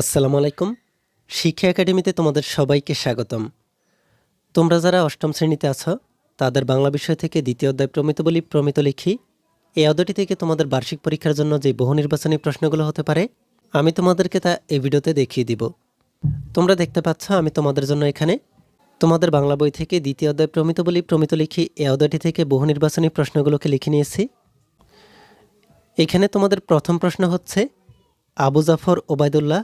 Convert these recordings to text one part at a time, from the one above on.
আসসালামু আলাইকুম। শিক্ষা একাডেমিতে তোমাদের সবাইকে স্বাগতম। তোমরা যারা অষ্টম শ্রেণীতে আছো, তাদের বাংলা বিষয় থেকে দ্বিতীয় অধ্যায় প্রমিত বলি প্রমিত লিখি। এই অধ্যায়টি থেকে তোমাদের বার্ষিক পরীক্ষার জন্য যে বহু নির্বাচনী প্রশ্নগুলো হতে পারে, আমি তোমাদেরকে তা এই ভিডিওতে দেখিয়ে দিব। তোমরা দেখতে পাচ্ছ, আমি তোমাদের জন্য এখানে তোমাদের বাংলা বই থেকে দ্বিতীয় অধ্যায় প্রমিত বলি প্রমিত লিখি এই অধ্যায়টি থেকে বহু নির্বাচনী প্রশ্নগুলোকে লিখে নিয়েছি। এখানে তোমাদের প্রথম প্রশ্ন হচ্ছে, আবু জাফর ওবায়দুল্লাহ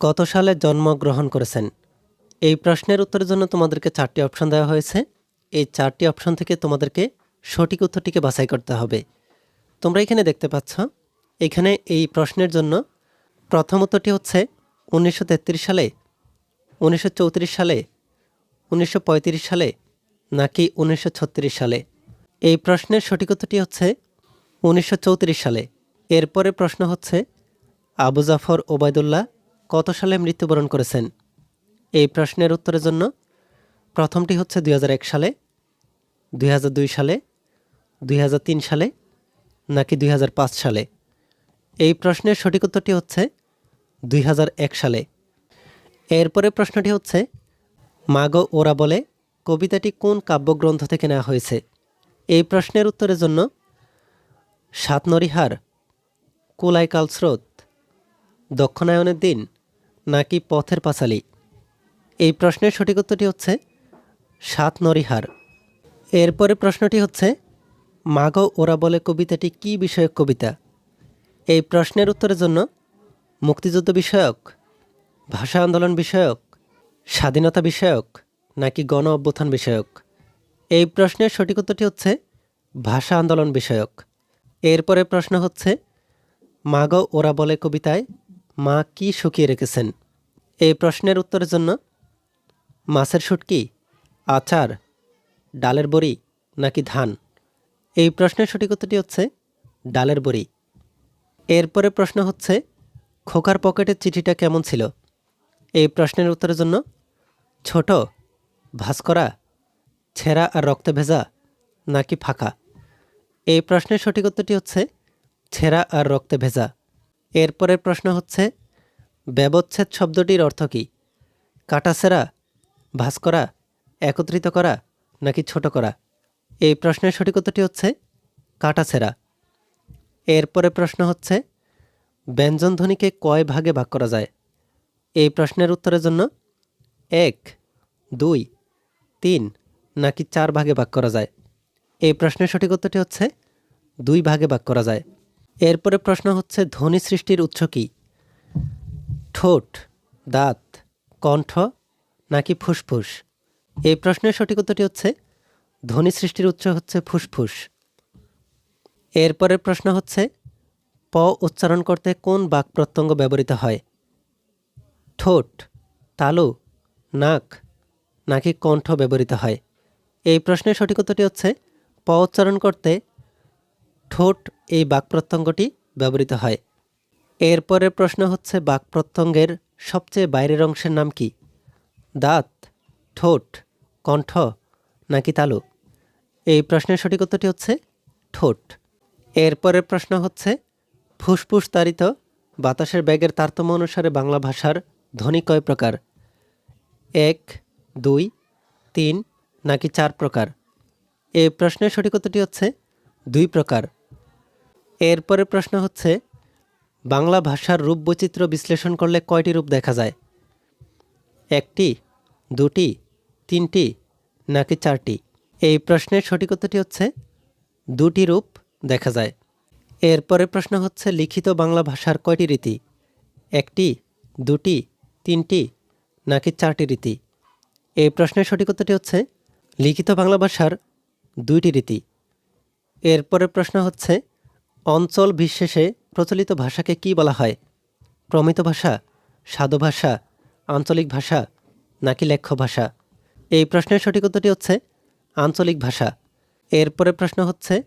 কত সালে জন্মগ্রহণ করেছেন? এই প্রশ্নের উত্তরের জন্য তোমাদেরকে চারটি অপশন দেওয়া হয়েছে। এই চারটি অপশন থেকে তোমাদেরকে সঠিক উত্তরটিকে বাছাই করতে হবে। তোমরা এখানে দেখতে পাচ্ছ, এখানে এই প্রশ্নের জন্য প্রথম উত্তরটি হচ্ছে উনিশশো তেত্রিশ সালে, উনিশশো চৌত্রিশ সালে, উনিশশো পঁয়ত্রিশ সালে নাকি উনিশশো ছত্রিশ সালে? এই প্রশ্নের সঠিক উত্তরটি হচ্ছে উনিশশো চৌত্রিশ সালে। এরপরে প্রশ্ন হচ্ছে আবু জাফর ওবায়দুল্লাহ কত সালে মৃত্যুবরণ করেছেন? এই প্রশ্নের উত্তরের জন্য প্রথমটি হচ্ছে দুই হাজার এক সালে, দুই হাজার দুই সালে, দুই হাজার তিন সালে, নাকি দুই হাজার পাঁচ সালে? এই প্রশ্নের সঠিক উত্তরটি হচ্ছে দুই হাজার এক সালে। এরপরে প্রশ্নটি হচ্ছে, মাগো ওরা বলে কবিতাটি কোন কাব্যগ্রন্থ থেকে নেওয়া হয়েছে? এই প্রশ্নের উত্তরের জন্য সাতনরিহার, কুলাইকাল স্রোত, দক্ষিণায়নের দিন নাকি পথের পাঁচালী? এই প্রশ্নের সঠিক উত্তরটি হচ্ছে সাত নরিহার। এরপরে প্রশ্নটি হচ্ছে, মাগ ওরা বলে কবিতাটি কি বিষয়ক কবিতা? এই প্রশ্নের উত্তরের জন্য মুক্তিযুদ্ধ বিষয়ক, ভাষা আন্দোলন বিষয়ক, স্বাধীনতা বিষয়ক নাকি গণ অভ্যুত্থান বিষয়ক? এই প্রশ্নের সঠিক উত্তরটি হচ্ছে ভাষা আন্দোলন বিষয়ক। এরপরে প্রশ্ন হচ্ছে, মাগ ওরা বলে কবিতায় মা কি শুকিয়ে রেখেছেন? এই প্রশ্নের উত্তরের জন্য মাছের শুটকি, আচার, ডালের বড়ি নাকি ধান? এই প্রশ্নের সঠিক উত্তরটি হচ্ছে ডালের বড়ি। এরপরে প্রশ্ন হচ্ছে, খোকার পকেটের চিঠিটা কেমন ছিল? এই প্রশ্নের উত্তরের জন্য ছোট ভাস করা ছেঁড়া আর রক্তে ভেজা নাকি ফাঁকা? এই প্রশ্নের সঠিক উত্তরটি হচ্ছে ছেঁড়া আর রক্তে ভেজা। এরপরের প্রশ্ন হচ্ছে, ব্যবচ্ছেদ শব্দটির অর্থ কী? কাটাছেরা ভাস করা, একত্রিত করা, নাকি ছোট করা? এই প্রশ্নের সঠিক উত্তরটি হচ্ছে কাটাছেরা এরপরে প্রশ্ন হচ্ছে ব্যঞ্জনধ্বনিকে কয় ভাগে ভাগ করা যায়? এই প্রশ্নের উত্তরের জন্য, এক, দুই, তিন, নাকি চার ভাগে ভাগ করা যায়? এই প্রশ্নের সঠিক উত্তরটি হচ্ছে, দুই ভাগে ভাগ করা যায়। এরপরে প্রশ্ন হচ্ছে, ধ্বনি সৃষ্টির উৎস কী? ঠোঁট, দাঁত, কণ্ঠ নাকি ফুসফুস? এই প্রশ্নের সঠিক উত্তরটি হচ্ছে, ধ্বনি সৃষ্টির উৎস হচ্ছে ফুসফুস। এরপরের প্রশ্ন হচ্ছে, প উচ্চারণ করতে কোন বাক প্রত্যঙ্গ ব্যবহৃত হয়? ঠোঁট, তালু, নাক নাকি কণ্ঠ ব্যবহৃত হয়? এই প্রশ্নের সঠিক উত্তরটি হচ্ছে, প উচ্চারণ করতে ঠোঁট এই বাক প্রত্যঙ্গটি ব্যবহৃত হয়। এরপরের প্রশ্ন হচ্ছে বাক প্রত্যঙ্গের সবচেয়ে বাইরের অংশের নাম কি? দাঁত, ঠোঁট, কণ্ঠ নাকি তালু? এই প্রশ্নের সঠিক উত্তরটি হচ্ছে, ঠোঁট। এরপরের প্রশ্ন হচ্ছে, ফুসফুস তাড়িত বাতাসের ব্যাগের তারতম্য অনুসারে বাংলা ভাষার ধ্বনি কয় প্রকার? এক, দুই, তিন নাকি চার প্রকার? এই প্রশ্নের সঠিক উত্তরটি হচ্ছে, দুই প্রকার। এরপরে প্রশ্ন হচ্ছে, বাংলা ভাষার রূপ বৈচিত্র্য বিশ্লেষণ করলে কয়টি রূপ দেখা যায়? একটি, দুটি, তিনটি, নাকি চারটি? এই প্রশ্নের সঠিক উত্তরটি হচ্ছে, দুটি রূপ দেখা যায়। এরপরে প্রশ্ন হচ্ছে, লিখিত বাংলা ভাষার কয়টি রীতি? একটি, দুটি, তিনটি, নাকি চারটি রীতি? এই প্রশ্নের সঠিক উত্তরটি হচ্ছে, লিখিত বাংলা ভাষার দুইটি রীতি। এরপরে প্রশ্ন হচ্ছে অঞ্চল বিশেষে প্রচলিত ভাষাকে কি বলা হয়? প্রমিত ভাষা, সাধু ভাষা, আঞ্চলিক ভাষা, নাকি লেখ্য ভাষা? এই প্রশ্নের সঠিক উত্তরটি হচ্ছে আঞ্চলিক ভাষা। এরপরে প্রশ্ন হচ্ছে,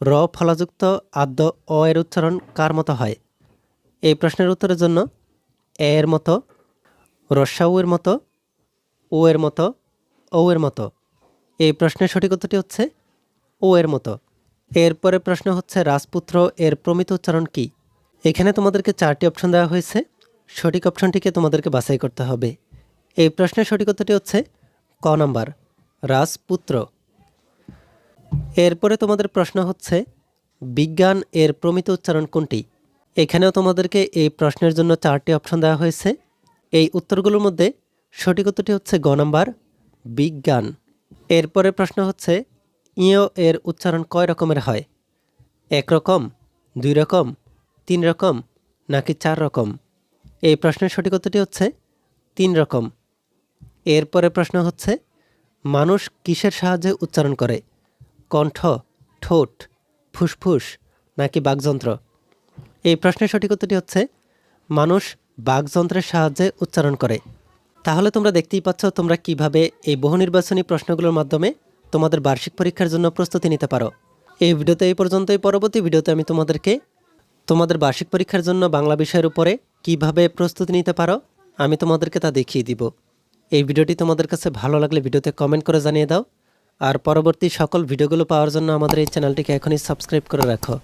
র ফলাযুক্ত আদ্য অ এর উচ্চারণ কার মতো হয়? এই প্রশ্নের উত্তরের জন্য এ এর মতো রস্যা উ এর মতো ও এর মতো ও এর মতো। এই প্রশ্নের সঠিক উত্তরটি হচ্ছে ও এর মতো। এরপরে প্রশ্ন হচ্ছে, রাজপুত্র এর প্রমিত উচ্চারণ কি? এখানে তোমাদেরকে চারটি অপশন দেওয়া হয়েছে। সঠিক অপশনটিকে তোমাদেরকে বাছাই করতে হবে। এই প্রশ্নের সঠিক উত্তরটি হচ্ছে ক নম্বর, রাজপুত্র। এরপরে তোমাদের প্রশ্ন হচ্ছে, বিজ্ঞান এর প্রমিত উচ্চারণ কোনটি? এখানেও তোমাদেরকে এই প্রশ্নের জন্য চারটি অপশন দেওয়া হয়েছে। এই উত্তরগুলোর মধ্যে সঠিক উত্তরটি হচ্ছে গ নম্বর, বিজ্ঞান। এরপরে প্রশ্ন হচ্ছে ইয় এর উচ্চারণ কয় রকমের হয়? এক রকম, দুই রকম, তিন রকম, নাকি চার রকম? এই প্রশ্নের সঠিক উত্তরটি হচ্ছে তিন রকম। এরপরে প্রশ্ন হচ্ছে, মানুষ কিসের সাহায্যে উচ্চারণ করে? কণ্ঠ, ঠোঁট, ফুসফুস, নাকি বাকযন্ত্র? এই প্রশ্নের সঠিক উত্তরটি হচ্ছে, মানুষ বাকযন্ত্রের সাহায্যে উচ্চারণ করে। তাহলে তোমরা দেখতেই পাচ্ছ তোমরা কীভাবে এই বহু নির্বাচনী প্রশ্নগুলোর মাধ্যমে তোমাদের বার্ষিক পরীক্ষার জন্য প্রস্তুতি নিতে পারো। এই ভিডিওতে এই পর্যন্তই। পরবর্তী ভিডিওতে আমি তোমাদেরকে তোমাদের বার্ষিক পরীক্ষার জন্য বাংলা বিষয়ের উপরে কীভাবে প্রস্তুতি নিতে পারো, আমি তোমাদেরকে তা দেখিয়ে দিব। এই ভিডিওটি তোমাদের কাছে ভালো লাগলে ভিডিওতে কমেন্ট করে জানিয়ে দাও। আর পরবর্তী সকল ভিডিওগুলো পাওয়ার জন্য আমাদের এই চ্যানেলটিকে এখনই সাবস্ক্রাইব করে রাখো।